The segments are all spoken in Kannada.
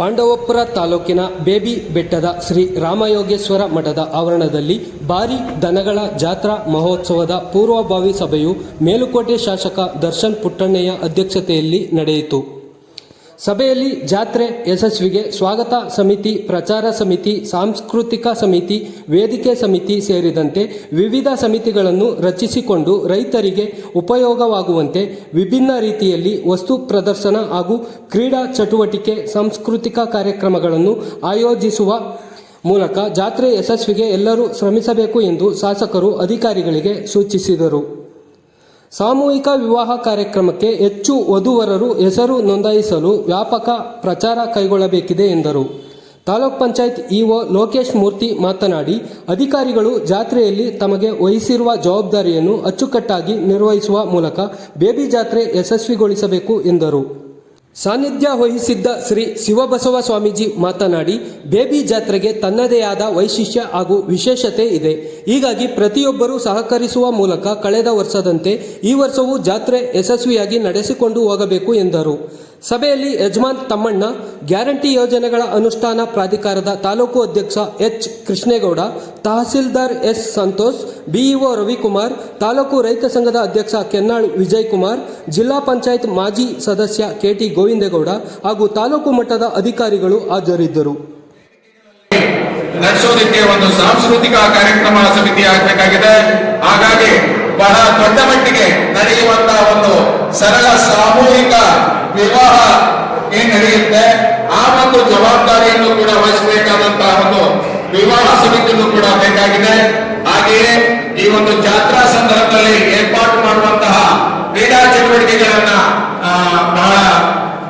ಪಾಂಡವಪುರ ತಾಲೂಕಿನ ಬೇಬಿ ಬೆಟ್ಟದ ಶ್ರೀ ರಾಮಯೋಗೇಶ್ವರ ಮಠದ ಆವರಣದಲ್ಲಿ ಭಾರಿ ದನಗಳ ಜಾತ್ರಾ ಮಹೋತ್ಸವದ ಪೂರ್ವಭಾವಿ ಸಭೆಯು ಮೇಲುಕೋಟೆ ಶಾಸಕ ದರ್ಶನ್ ಪುಟ್ಟಣ್ಣಯ್ಯ ಅಧ್ಯಕ್ಷತೆಯಲ್ಲಿ ನಡೆಯಿತು. ಸಭೆಯಲ್ಲಿ ಜಾತ್ರೆ ಯಶಸ್ವಿಗೆ ಸ್ವಾಗತ ಸಮಿತಿ, ಪ್ರಚಾರ ಸಮಿತಿ, ಸಾಂಸ್ಕೃತಿಕ ಸಮಿತಿ, ವೇದಿಕೆ ಸಮಿತಿ ಸೇರಿದಂತೆ ವಿವಿಧ ಸಮಿತಿಗಳನ್ನು ರಚಿಸಿಕೊಂಡು ರೈತರಿಗೆ ಉಪಯೋಗವಾಗುವಂತೆ ವಿಭಿನ್ನ ರೀತಿಯಲ್ಲಿ ವಸ್ತು ಪ್ರದರ್ಶನ ಹಾಗೂ ಕ್ರೀಡಾ ಚಟುವಟಿಕೆ, ಸಾಂಸ್ಕೃತಿಕ ಕಾರ್ಯಕ್ರಮಗಳನ್ನು ಆಯೋಜಿಸುವ ಮೂಲಕ ಜಾತ್ರೆ ಯಶಸ್ವಿಗೆ ಎಲ್ಲರೂ ಶ್ರಮಿಸಬೇಕು ಎಂದು ಶಾಸಕರು ಅಧಿಕಾರಿಗಳಿಗೆ ಸೂಚಿಸಿದರು. ಸಾಮೂಹಿಕ ವಿವಾಹ ಕಾರ್ಯಕ್ರಮಕ್ಕೆ ಹೆಚ್ಚು ವಧುವರರು ಹೆಸರು ನೋಂದಾಯಿಸಲು ವ್ಯಾಪಕ ಪ್ರಚಾರ ಕೈಗೊಳ್ಳಬೇಕಿದೆ ಎಂದರು. ತಾಲೂಕ್ ಪಂಚಾಯತ್ ಇಒ ಲೋಕೇಶ್ ಮೂರ್ತಿ ಮಾತನಾಡಿ, ಅಧಿಕಾರಿಗಳು ಜಾತ್ರೆಯಲ್ಲಿ ತಮಗೆ ವಹಿಸಿರುವ ಜವಾಬ್ದಾರಿಯನ್ನು ಅಚ್ಚುಕಟ್ಟಾಗಿ ನಿರ್ವಹಿಸುವ ಮೂಲಕ ಬೇಬಿ ಜಾತ್ರೆ ಯಶಸ್ವಿಗೊಳಿಸಬೇಕು ಎಂದರು. ಸಾನ್ನಿಧ್ಯ ವಹಿಸಿದ್ದ ಶ್ರೀ ಶಿವಬಸವ ಸ್ವಾಮೀಜಿ ಮಾತನಾಡಿ, ಬೇಬಿ ಜಾತ್ರೆಗೆ ತನ್ನದೇ ಆದ ವೈಶಿಷ್ಟ್ಯ ಹಾಗೂ ವಿಶೇಷತೆ ಇದೆ. ಹೀಗಾಗಿ ಪ್ರತಿಯೊಬ್ಬರೂ ಸಹಕರಿಸುವ ಮೂಲಕ ಕಳೆದ ವರ್ಷದಂತೆ ಈ ವರ್ಷವೂ ಜಾತ್ರೆ ಯಶಸ್ವಿಯಾಗಿ ನಡೆಸಿಕೊಂಡು ಹೋಗಬೇಕು ಎಂದರು. ಸಭೆಯಲ್ಲಿ ಯಜಮಾನ್ ತಮ್ಮಣ್ಣ, ಗ್ಯಾರಂಟಿ ಯೋಜನೆಗಳ ಅನುಷ್ಠಾನ ಪ್ರಾಧಿಕಾರದ ತಾಲೂಕು ಅಧ್ಯಕ್ಷ H. Krishnegowda, tahsildar S. Santosh, BEO Ravikumar, taluk ರೈತ ಸಂಘದ ಅಧ್ಯಕ್ಷ ಕೆನ್ನಾಳ್ ವಿಜಯ್ ಕುಮಾರ್ ಜಿಲ್ಲಾ ಪಂಚಾಯತ್ ಮಾಜಿ ಸದಸ್ಯ ಕೆಟಿ ಗೋವಿಂದೇಗೌಡ ಹಾಗೂ ತಾಲೂಕು ಮಟ್ಟದ ಅಧಿಕಾರಿಗಳು ಹಾಜರಿದ್ದರು. ನಡೆಸೋದಕ್ಕೆ ಒಂದು ಸಾಂಸ್ಕೃತಿಕ ಕಾರ್ಯಕ್ರಮ ಸಮಿತಿ ಆಗಬೇಕಾಗಿದೆ. ಹಾಗಾಗಿ ಬಹಳ ದೊಡ್ಡ ಮಟ್ಟಿಗೆ ನಡೆಯುವಂತಹ ಒಂದು ಸರಳ ಸಾಮೂಹಿಕ ಜವಾಬ್ದಾರಿಯನ್ನು ಕೂಡ ವಹಿಸಬೇಕಾದಂತಹ ಒಂದು ವಿವಾಹ ಸಮಿತಿಯನ್ನು ಕೂಡ ಬೇಕಾಗಿದೆ. ಹಾಗೆಯೇ ಈ ಒಂದು ಜಾತ್ರಾ ಸಂದರ್ಭದಲ್ಲಿ ಏರ್ಪಾಟ್ ಮಾಡುವಂತಹ ಕ್ರೀಡಾ ಚಟುವಟಿಕೆಗಳನ್ನ ಬಹಳ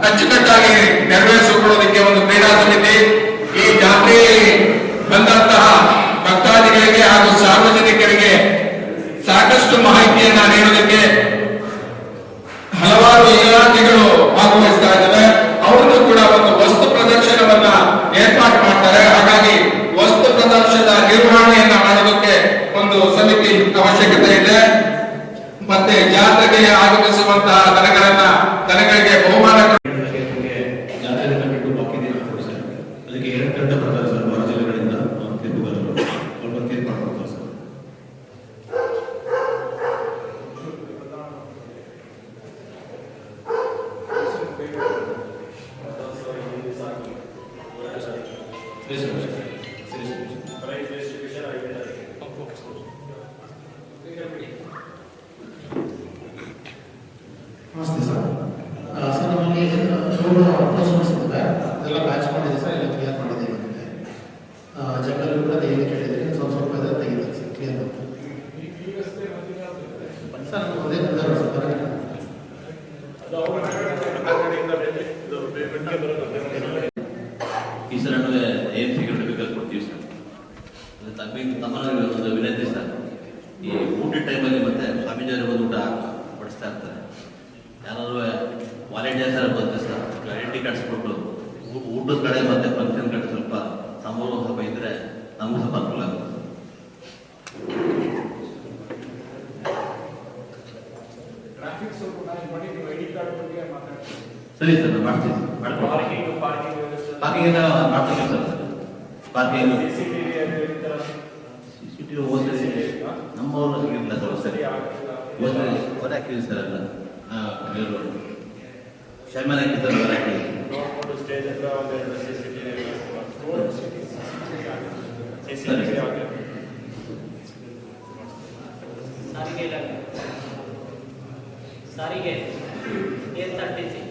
ಅಚ್ಚುಕಟ್ಟಾಗಿ ನೆರವೇರಿಸಿಕೊಳ್ಳೋದಕ್ಕೆ ಒಂದು ಕ್ರೀಡಾ ಸಮಿತಿ ಈ ಜಾತ್ರೆಯಲ್ಲಿ ಬಂದಂತಹ ಭಕ್ತಾದಿಗಳಿಗೆ ಹಾಗೂ ಸಾರ್ವಜನಿಕರಿಗೆ ಸಾಕಷ್ಟು ಮಾಹಿತಿಯನ್ನ ನೀಡೋದಕ್ಕೆ ಹಲವಾರು ಇಲಾಖೆಗಳು ಭಾಗವಹಿಸ್ತಾ ಅವರು ಕೂಡ ಒಂದು ವಸ್ತು ಪ್ರದರ್ಶನವನ್ನ ಏರ್ಪಾಡು ಮಾಡ್ತಾರೆ ಹಾಗಾಗಿ ವಸ್ತು ಪ್ರದರ್ಶನದ ನಿರ್ವಹಣೆಯನ್ನ ಮಾಡೋದಕ್ಕೆ ಒಂದು ಸಮಿತಿ ಅವಶ್ಯಕತೆ ಇದೆ ಮತ್ತೆ ಜಾತ್ರೆಗೆ ತಮಗೆ ತಮ್ಮಲ್ಲಿ ಒಂದು ವಿನಂತಿ ಸರ್. ಈ ಊಟದ ಟೈಮಲ್ಲಿ ಮತ್ತೆ ಸ್ವಾಮೀಜಿಯವರು ಬಂದು ಊಟ ಬಡಿಸ್ತಾ ಇರ್ತಾರೆ. ಯಾರಾದರೂ ವಾಲಂಟಿಯರ್ಸ್ ಯಾರು ಬಂದರೆ ಸರ್ ಐಡೆಂಟಿ ಕಾರ್ಡ್ಸ್ ಕೊಟ್ಟು ಊಟದ ಕಡೆ ಮತ್ತೆ ಫಂಕ್ಷನ್ ಕಡೆ ಸ್ವಲ್ಪ ಸಂಭ್ರಮ ಸ್ವಲ್ಪ ಇದ್ರೆ ನಮಗೂ ಸ್ವಲ್ಪ ಅನುಕೂಲ ಆಗುತ್ತೆ. ಸರಿ ಸರ್ ಮಾಡ್ತೀವಿ ಮಾಡ್ಕೊಡ್ತೀನಿ. ಪಾರ್ಕಿಂಗ್ ಎಲ್ಲ ಮಾಡ್ತೀನಿ ಸರ್. ಪಾರ್ಕಿಂಗ್ ನಮ್ಮವ್ರು ಇಲ್ಲ ಸರ್ ಸರಿ. ಹೋದ್ರೆ ಹೊರ ಹಾಕಿದ್ವಿ ಸರ್ ಅಲ್ಲ ಶರ್ಮನ್ ಹಾಕಿದ್ದಾರೆ ಹೊರ ಹಾಕಿದ್ವಿ ಸರಿ ಸಾರಿಗೆ ಸಾರಿಗೆ. S R T C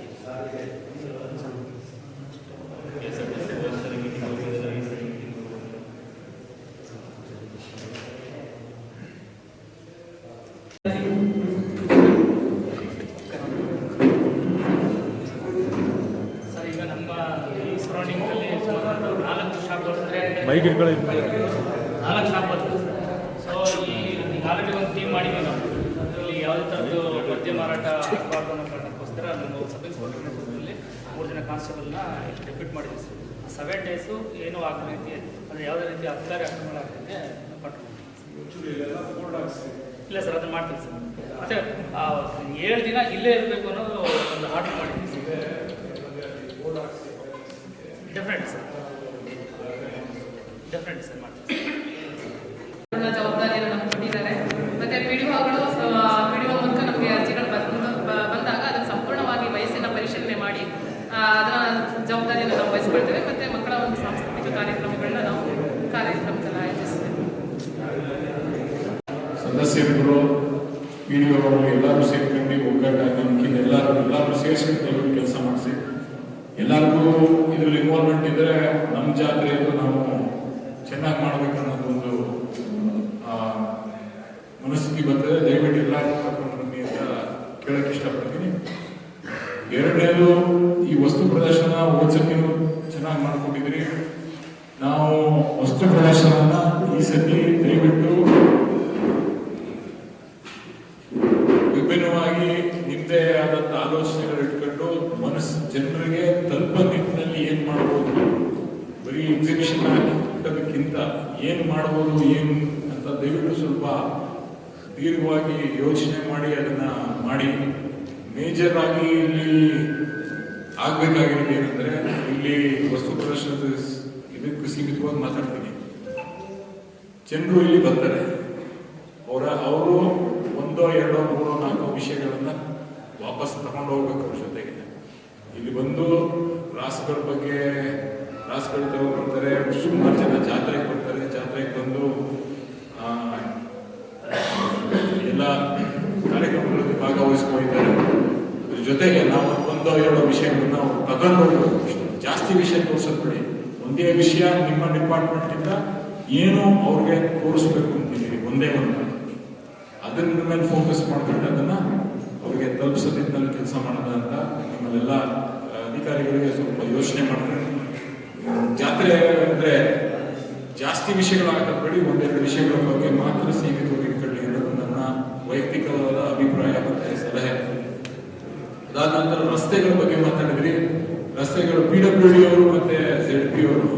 sir ಈಗ ನಮ್ಮ ಈ ಸರೌಂಡಿಂಗಲ್ಲಿ ಸುಮಾರು ನಾಲ್ಕು ಶಾಪ್ಗಳು ನಾಲ್ಕು ಶಾಪ್ ಬರ್ತದೆ ಸೊ ಈ ಈಗ ಒಂದು ಟೀಮ್ ಮಾಡಿದ್ವಿ ನಾವು ಅದರಲ್ಲಿ ಯಾವುದೇ ಥರದ್ದು ಮದ್ಯ ಮಾರಾಟ ಆಗಬಾರ್ದು ಅನ್ನೋ ಕಾರಣಕ್ಕೋಸ್ಕರ ನಮ್ಮ ಸಬ್ ಇನ್ಸ್ಪೆಕ್ಟರ್ ಮೂರು ಜನ ಕಾನ್ಸ್ಟೇಬಲ್ನ ಡೆಪ್ಯೂಟ್ ಮಾಡಿದ್ವಿ ಸರ್ ಸೆವೆನ್ ಡೇಸು ಏನೂ ಆಗೋ ರೀತಿ ಅಂದರೆ ಯಾವುದೇ ರೀತಿ ಅಧಿಕಾರಿ ಅಕ್ರಮಣ ಆಗ್ತದೆ ಇಲ್ಲ ಸರ್ ಅದನ್ನು ಮಾಡ್ತೀವಿ ಸರ್ ಮತ್ತೆ ಏಳು ದಿನ ಇಲ್ಲೇ ಇರಬೇಕು ಅನ್ನೋದು ಒಂದು ಆರ್ಡರ್ ಮಾಡಿದ್ವಿ sir different sir definite sir ಮಾಡ್ತೀವಿ ಪೂರ್ಣ ಜವಾಬ್ದಾರಿಯನ್ನು ನಮ್ಗೆ ಕೊಟ್ಟಿದ್ದಾರೆ ಮತ್ತೆ ಪಿ ಡಿ ಒಗಳು ಪಿ ಡಿ ಒ ಮೂಲಕ ನಮಗೆ ಅರ್ಜಿಗಳು ಬಂದು ಬ- ಬಂದಾಗ ಅದನ್ನು ಸಂಪೂರ್ಣವಾಗಿ ವಯಸ್ಸಿನ ಪರಿಶೀಲನೆ ಮಾಡಿ ಆ, ಅದರ ಜವಾಬ್ದಾರಿಯನ್ನು ನಾವು ವಹಿಸ್ಕೊಳ್ತೇವೆ ಮತ್ತೆ ಮಕ್ಕಳ ಒಂದು ಸಾಂಸ್ಕೃತಿಕ ಕಾರ್ಯಕ್ರಮಗಳನ್ನ ನಾವು ಕಾರ್ಯಕ್ರಮದಲ್ಲಿ ಆಯೋಜಿಸ್ತೇವೆ ಸದಸ್ಯರುಗಳು ಅವರು ಎಲ್ಲರೂ ಸೇರ್ಕೊಂಡು ಒಗ್ಗಟ್ಟಾಗಿ ನಮ್ಗಿಂತ ಎಲ್ಲರೂ ಎಲ್ಲರೂ ಸೇರಿಸ್ಕೊಂಡು ಕೆಲಸ ಮಾಡಿಸಿ. ಎಲ್ಲರಿಗೂ ಇದ್ರಲ್ಲಿ ಇನ್ವಾಲ್ವ್ಮೆಂಟ್ ಇದ್ರೆ ನಮ್ಮ ಜಾತ್ರೆಯನ್ನು ನಾವು ಚೆನ್ನಾಗಿ ಮಾಡ್ಬೇಕು ಒಂದು ಮನಸ್ಥಿತಿ ಬರ್ತದೆ. ದಯವಿಟ್ಟು ಎಲ್ಲರೂ ಕರ್ಕೊಂಡು ಅಂತ ಕೇಳಕ್ಕೆ ಇಷ್ಟಪಡ್ತೀನಿ. ಎರಡನೇದು ಈ ವಸ್ತು ಪ್ರದರ್ಶನ ಓದ್ಸಕ್ಕೆ ಚೆನ್ನಾಗಿ ಮಾಡ್ಕೊಂಡಿದ್ರಿ ಬರೀ ಎಕ್ಸಿಬಿಷನ್ ಅದಕ್ಕಿಂತ ಏನು ಮಾಡ್ಬೋದು, ಏನು ಅಂತ ದಯವಿಟ್ಟು ಸ್ವಲ್ಪ ದೀರ್ಘವಾಗಿ ಯೋಚನೆ ಮಾಡಿ, ಅದನ್ನು ಮಾಡಿ. ಮೇಜರ್ ಆಗಿ ಇಲ್ಲಿ ಆಗಬೇಕಾಗಿರೋದು ಏನಂದರೆ, ಇಲ್ಲಿ ವಸ್ತು ಪ್ರದರ್ಶನದ ಇದಕ್ಕೆ ಸೀಮಿತವಾಗಿ ಮಾತಾಡ್ತೀನಿ. ಜನರು ಇಲ್ಲಿ ಬರ್ತಾರೆ. ಅವರ, ಅವರು ಒಂದೋ, ಎರಡೋ, ಮೂರೋ, ನಾಲ್ಕು ವಿಷಯಗಳನ್ನು ವಾಪಸ್ ತಗೊಂಡು ಹೋಗ್ಬೇಕು ಅವ್ರ ಜೊತೆಗೆ. ಇಲ್ಲಿ ಬಂದು ರಾಸುಗಳ ಬಗ್ಗೆ ರಾಸುಗಳು ತಗೊಂಡ್ಬರ್ತಾರೆ ಸುಮಾರು ಜನ ಜಾತ್ರೆಗೆ ಬರ್ತಾರೆ ಜಾತ್ರೆಗೆ ಬಂದು ಎಲ್ಲ ಕಾರ್ಯಕ್ರಮಗಳಲ್ಲಿ ಭಾಗವಹಿಸ್ಕೊಂಡಿದ್ದಾರೆ. ಅದ್ರ ಜೊತೆಗೆ ನಾವು ಒಂದು ಎರಡು ವಿಷಯಗಳನ್ನ ತಗೊಂಡು ಜಾಸ್ತಿ ವಿಷಯ ತೋರ್ಸೋದ್ ಬಿಡಿ. ಒಂದೇ ವಿಷಯ ನಿಮ್ಮ ಡಿಪಾರ್ಟ್ಮೆಂಟ್ ಇಂದ ಏನು ಅವ್ರಿಗೆ ತೋರಿಸ್ಬೇಕು ಅಂತಿದ್ದೀವಿ ಒಂದೇ ಒಂದು. ಅದನ್ನ ಮೇಲೆ ಫೋಕಸ್ ಮಾಡ್ಕೊಂಡು ಅದನ್ನ ಅವ್ರಿಗೆ ತಲುಪಿಸೋ ನಿಟ್ಟಿನಲ್ಲಿ ಕೆಲಸ ಮಾಡೋಣ ಅಂತ ನಿಮ್ಮಲ್ಲೆಲ್ಲ ಅಧಿಕಾರಿಗಳಿಗೆ ಸ್ವಲ್ಪ ಯೋಚನೆ ಮಾಡ್ಕೊಂಡು ಜಾತ್ರೆ ಅಂದ್ರೆ ಜಾಸ್ತಿ ವಿಷಯಗಳಾಗಬೇಡಿ ಒಂದೆರಡು ವಿಷಯಗಳ ಬಗ್ಗೆ ಮಾತ್ರ ಸೀಮಿತವಾಗಿ ಇಟ್ಕೊಳ್ಳಿ ಅನ್ನೋದು ನನ್ನ ವೈಯಕ್ತಿಕವಾದ ಅಭಿಪ್ರಾಯ ಮತ್ತೆ ಸಲಹೆ. ಅದಾದ ನಂತರ ರಸ್ತೆಗಳ ಬಗ್ಗೆ ಮಾತಾಡಿದ್ರಿ. ರಸ್ತೆಗಳು ಪಿ ಡಬ್ಲ್ಯೂ ಅವರು ಮತ್ತೆ ಜೆಡ್ ಪಿ ಅವರು,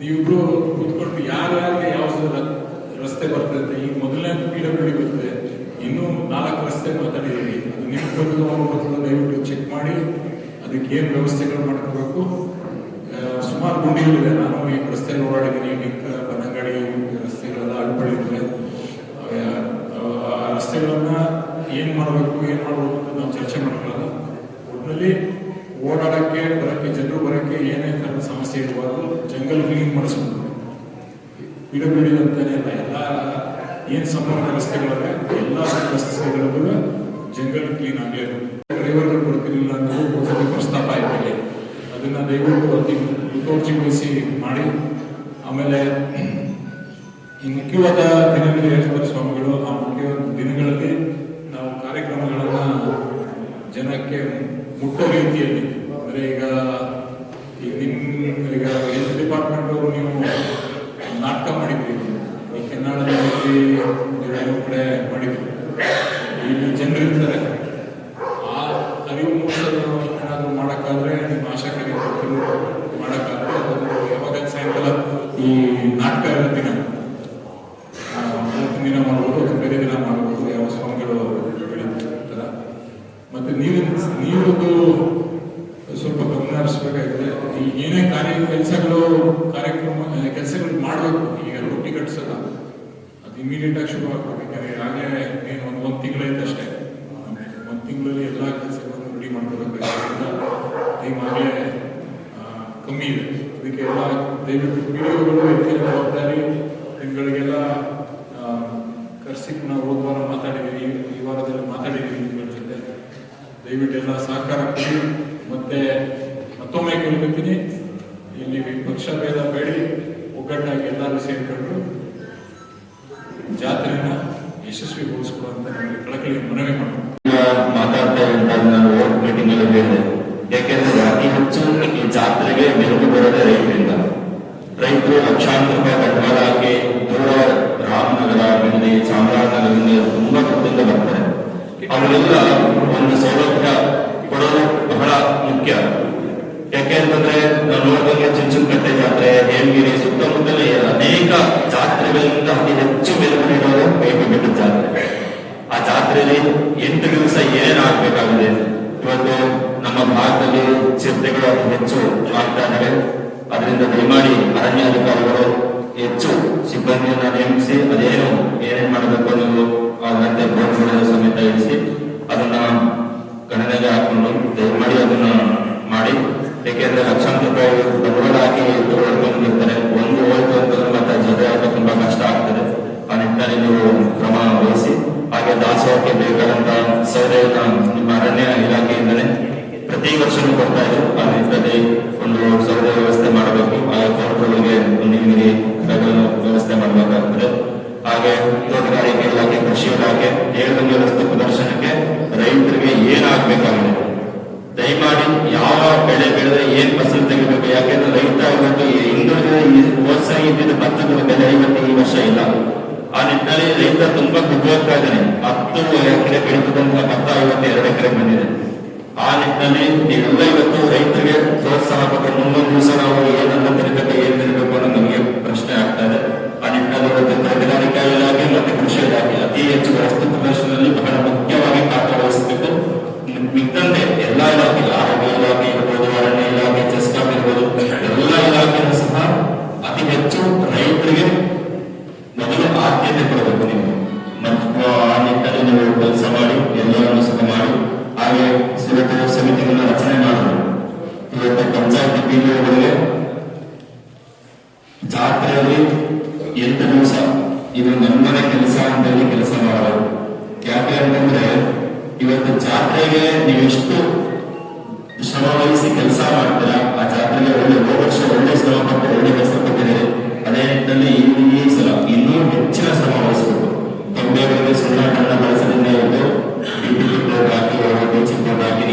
ನೀವಿಬ್ರು ಕೂತ್ಕೊಂಡು ಯಾರ್ಯಾರಿಗೆ ಯಾವ ರಸ್ತೆ ಬರ್ತದೆ ಈಗ ಮೊದಲನೇ ಪಿ ಡಬ್ಲ್ಯೂ ಡಿ ಬರ್ತದೆ, ಇನ್ನೂ ನಾಲ್ಕು ರಸ್ತೆ ಮಾತಾಡಿದ್ದೀರಿ. ಅದು ನಿಮ್ಗೆ ಬರ್ತದೆ ಅವ್ರಿಗೆ ಬರ್ತದೆ ದಯವಿಟ್ಟು ಚೆಕ್ ಮಾಡಿ, ಅದಕ್ಕೆ ಏನು ವ್ಯವಸ್ಥೆಗಳು ಮಾಡ್ಕೋಬೇಕು. ಸುಮಾರು ಗುಂಡಿಗಳಿದೆ ನಾನು ಈ ರಸ್ತೆ ಓಡಾಡಿದ್ದೀನಿ ಡಿಕ್ಕ, ಬನಂಗಡಿ ರಸ್ತೆಗಳೆಲ್ಲ ಅಡ್ಪಳಿದ್ವೆ ಆ ರಸ್ತೆಗಳನ್ನ ಏನ್ ಮಾಡಬೇಕು ಏನ್ ಮಾಡಬೇಕು ಅಂತ ನಾವು ಚರ್ಚೆ ಮಾಡ್ಕೊಳ್ಳೋದು ಒಟ್ಟಿನಲ್ಲಿ ಓಡಾಡಕ್ಕೆ, ಬರಕ್ಕೆ, ಜನರು ಬರಕ್ಕೆ ಏನೇ ಥರದ ಸಮಸ್ಯೆ ಇರಬಾರ್ದು. ಜಂಗಲ್ ಕ್ಲೀನ್ ಮಾಡಿಸ್ಬೇಕು. ಪಿಡಬ್ಲ್ಯೂ ಅಂತಾನೆ ಅಲ್ಲ, ಎಲ್ಲ ಏನ್ ಸಂಪರ್ಕ ರಸ್ತೆಗಳಿವೆ, ಎಲ್ಲ ರಸ್ತೆಗಳಲ್ಲೂ ಜಂಗಲ್ ಕ್ಲೀನ್ ಆಗಲಿ ಡ್ರೈವರ್ಗಳು ಕೊಡ್ತಿರ್ಲಿಲ್ಲ ಒಂದ್ಸತಿ ಪ್ರಸ್ತಾಪ ಇಲ್ಲಿ. ಅದನ್ನ ದಯವಿಟ್ಟು ಅತಿ ಮುತುವರ್ಜಿಗೊಳಿಸಿ ಮಾಡಿ. ಆಮೇಲೆ ಈ ಮುಖ್ಯವಾದ ದಿನಗಳು ಹೇಳ್ತಾರೆ ಸ್ವಾಮಿಗಳು. ಆ ಮುಖ್ಯವಾದ ದಿನಗಳಲ್ಲಿ ನಾವು ಕಾರ್ಯಕ್ರಮಗಳನ್ನು ಜನಕ್ಕೆ ಮುಟ್ಟೋ ರೀತಿಯಲ್ಲಿ ಅಂದ್ರೆ ಈಗ ಈಗ ನಿಮ್ ಈಗ ಹೆಲ್ತ್ ಡಿಪಾರ್ಟ್ಮೆಂಟ್ ಅವರು ನೀವು ನಾಟಕ ಮಾಡಿದ್ರಿ ಈ ಕೆನ್ನಾಳದಲ್ಲಿ ಎರಡು ಕಡೆ ಮಾಡಿದ್ರಿ ಇಲ್ಲಿ ಜನರು ಇರ್ತಾರೆ ಆ ಅರಿವು ಮೂಡಿಸೋದು ಏನಾದ್ರು ಮಾಡಕ್ಕಾದ್ರೆ ನಿಮ್ಮ ಆಶಾ ಕಾರ್ಯಕರ್ತರು ಮಾಡಕ್ಕಾದ್ರೆ ಅದನ್ನು ಯಾವಾಗ ಸಾಯಂಕಾಲ ಈ ನಾಟಕ ಇರೋ ದಿನ ಆ, ದಿನ ಮಾಡ್ಬೋದು ಅಥವಾ ಬೇರೆ ದಿನ ಮಾಡ್ಬೋದು ಯಾವ ಸ್ವಾಮಿಗಳು ಹೇಳಿರ್ತಾರ ಮತ್ತೆ ನೀವು ನೀವೊಂದು ಸ್ವಲ್ಪ ಗಮನ ಹರಿಸ್ಬೇಕಾಗಿದೆ ಏನೇ ಕಾರ್ಯ ಕೆಲಸಗಳು ಕಾರ್ಯಕ್ರಮ ಕೆಲಸಗಳು ಮಾಡಬೇಕು. ಈಗ ರೊಟ್ಟಿ ಕಟ್ಸಲ್ಲ. ಅದು ಇಮಿಡಿಯೇಟ್ ಆಗಿ ಶುರು ಆಗ್ಬೇಕು. ಈಗಾಗಲೇ ಏನು ಒಂದು ಒಂದು ತಿಂಗಳೈತೆ ಅಷ್ಟೇ. ಒಂದು ತಿಂಗಳಲ್ಲಿ ಎಲ್ಲ ಕೆಲಸಗಳನ್ನು ರೆಡಿ ಮಾಡ್ಕೋಬೇಕು ಟೈಮ್ ಆಗಲೇ ಕಮ್ಮಿ ಇದೆ. ಅದಕ್ಕೆ ಎಲ್ಲ ದಯವಿಟ್ಟು ವಿಡಿಯೋಗಳು ಹೆಚ್ಚಿನ ಜವಾಬ್ದಾರಿ ತಿಂಗಳಿಗೆಲ್ಲ ಕರ್ಸಿಕ್ ನಾವು ಹೋದ್ವಾರ ಮಾತಾಡಿದ್ದೀವಿ ಈ ವಾರದಲ್ಲಿ ಮಾತಾಡಿದ್ದೀವಿ ನಿಮ್ಗಳ ಜೊತೆ. ದಯವಿಟ್ಟು ಎಲ್ಲ ಸಹಕಾರ ಕೊಡಿ. ಮತ್ತೆ ಮತ್ತೊಮ್ಮೆ ಕೇಳ್ಕೊತೀನಿ. ಇಲ್ಲಿ ಪಕ್ಷ ಭೇದ ಬೇಡಿ. ಒಗ್ಗಟ್ಟಾಗಿ ಎಲ್ಲರೂ ಸೇರಿಕೊಂಡು ಜಾತ್ರೆನ ನಮಗೆ ಕಳಕಳಿ ಮನವಿ ಮಾಡ್ತೀನಿ. ಲಕ್ಷಾಂತರ ರೂಪಾಯಿ ಹಾಕಿ ದೂರ ರಾಮನಗರ, ಬಿಂದಿ, ಚಾಮರಾಜನಗರದಿಂದ ತುಂಬಾ ದೂರದಿಂದ ಬರ್ತಾರೆ ಅವರೆಲ್ಲ ಒಂದು ಸೌಲಭ್ಯ ಕೊಡೋದು ಬಹಳ ಮುಖ್ಯ. ಯಾಕೆ ಅಂತಂದ್ರೆ ನಾವು ನೋಡಿದಂಗೆ ಚುಂಚನಕಟ್ಟೆ ಜಾತ್ರೆ, ಹೇಮಗಿರಿ ಸುತ್ತಮುತ್ತಲ ಅನೇಕ ಜಾತ್ರೆಗಳಿಂದ ಅತಿ ಹೆಚ್ಚು ಬೆಲೆ ಬೇಬಿ ಜಾತ್ರೆ. ಆ ಜಾತ್ರೆಯಲ್ಲಿ ಎಂಟು ದಿವಸ ಏನೇನು ಆಗ್ಬೇಕಾಗಿದೆ? ಇವತ್ತು ನಮ್ಮ ಭಾರತದಲ್ಲಿ ಚಿರತೆಗಳು ಅತಿ ಹೆಚ್ಚು ಆಗ್ತಾ ಇದ್ದಾವೆ ಅದರಿಂದ ದಯಮಾಡಿ ಅರಣ್ಯಾಧಿಕಾರಿಗಳು ಹೆಚ್ಚು ಸಿಬ್ಬಂದಿಯನ್ನು ನೇಮಿಸಿ ಅದೇನು ಏನೇನು ಮಾಡಬೇಕು ನೀವು ಅದರಂತೆ ಬೋರ್ಡ್ಗಳನ್ನು ಸಮೇತ ಇರಿಸಿ ಅದನ್ನ ಗಣನೆಗೆ ಹಾಕೊಂಡು ದಯಮಾಡಿ ಅದನ್ನ ಮಾಡಿ. ಏಕೆಂದ್ರೆ ಲಕ್ಷಾಂತರ ರೂಪಾಯಿ ಬಂಡವಾಳ ಹಾಕಿ ಬೆಳೆ ಬೆಳೆದ್ರೆ ಏನ್ ಫಸಲು ತೆಗಿಬೇಕು? ಯಾಕೆಂದ್ರೆ ರೈತ ಇವತ್ತು ಹಿಂದುಳಿದ ಈ ವರ್ಷ ಇದ್ದಿದ್ದ ಭತ್ತದ ಬೆಲೆ ಇವತ್ತು ಈ ವರ್ಷ ಇಲ್ಲ. ಆ ನಿಟ್ಟಿನಲ್ಲಿ ರೈತ ತುಂಬಾ ಕುಗ್ಗೋಗ್ತಾ ಇದ್ದಾನೆ ಹತ್ತು ಎಕರೆ ಬೆಳೆದಂತ ಭತ್ತ ಇವತ್ತು ಎರಡು ಎಕರೆ ಬಂದಿದೆ. ಆ ನಿಟ್ಟಿನಲ್ಲಿ ನೀವೆಲ್ಲ ಇವತ್ತು ರೈತರಿಗೆ ಪ್ರೋತ್ಸಾಹ ಕೊಟ್ಟು ಮುಂದೊಂದು ದಿವಸ ನಾವು ಏನನ್ನ ತಿರುಗಬೇಕು ಏನ್ ತಿರುಗಬೇಕು ಅನ್ನೋ ನಮಗೆ ಪ್ರಶ್ನೆ ಆಗ್ತಾ ಇದೆ. ಆ ನಿಟ್ಟಿನಲ್ಲಿ ಇವತ್ತು ತೋಟಗಾರಿಕಾ ಇಲಾಖೆ ಮತ್ತೆ ಕೃಷಿ ಇಲಾಖೆ ಅತಿ ಹೆಚ್ಚು ಪ್ರಸ್ತುತ ಪ್ರದರ್ಶನದಲ್ಲಿ ಬಹಳ ಎಂಟು ದಿವಸ. ಇದು ನಮ್ಮನೆ ಕೆಲಸ ಅಂತ ಹೇಳಿ ಕೆಲಸ ಮಾಡೋದು. ಯಾಕೆ ಅಂತಂದ್ರೆ, ಇವತ್ತು ಜಾತ್ರೆಗೆ ನೀವೆಷ್ಟು ಶ್ರಮ ವಹಿಸಿ ಕೆಲಸ ಮಾಡ್ತೀರಾ? ಆ ಜಾತ್ರೆಗೆ ಒಳ್ಳೆ ವರ್ಷ, ಒಳ್ಳೆ ಶ್ರಮ ಪಟ್ಟು, ಒಳ್ಳೆ ಕೆಲಸ ಕೊಟ್ಟಿದ್ದೀರಿ ಅದೇ ನಿಟ್ಟಿನಲ್ಲಿ ಈ ಸಲ ಇನ್ನೂ ಹೆಚ್ಚಿನ ಶ್ರಮ ವಹಿಸಬೇಕು. ತೊಂಬೆಗಳಿಗೆ ಸುಣ್ಣ ಬಣ್ಣ ಬಳಸದಿಂದ ಹಿಡಿದು ಹಾಕಿ ಹೊರಗೆ ಚಿಕ್ಕ ಹಾಕಿ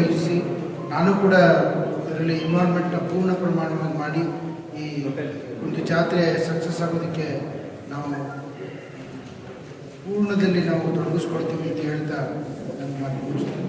ನಿಯೋಜಿಸಿ ನಾನು ಕೂಡ ಅದರಲ್ಲಿ ಇನ್ವಾಲ್ವ್ಮೆಂಟ್ನ ಪೂರ್ಣ ಪ್ರಮಾಣವಾಗಿ ಮಾಡಿ ಈ ಒಂದು ಜಾತ್ರೆ ಸಕ್ಸಸ್ ಆಗೋದಕ್ಕೆ ನಾವು ಪೂರ್ಣದಲ್ಲಿ ನಾವು ತೊಡಗಿಸ್ಕೊಳ್ತೀವಿ ಅಂತ ಹೇಳ್ತಾ ನನ್ನ ಮಾತು ಮುಗಿಸ್ತೇನೆ.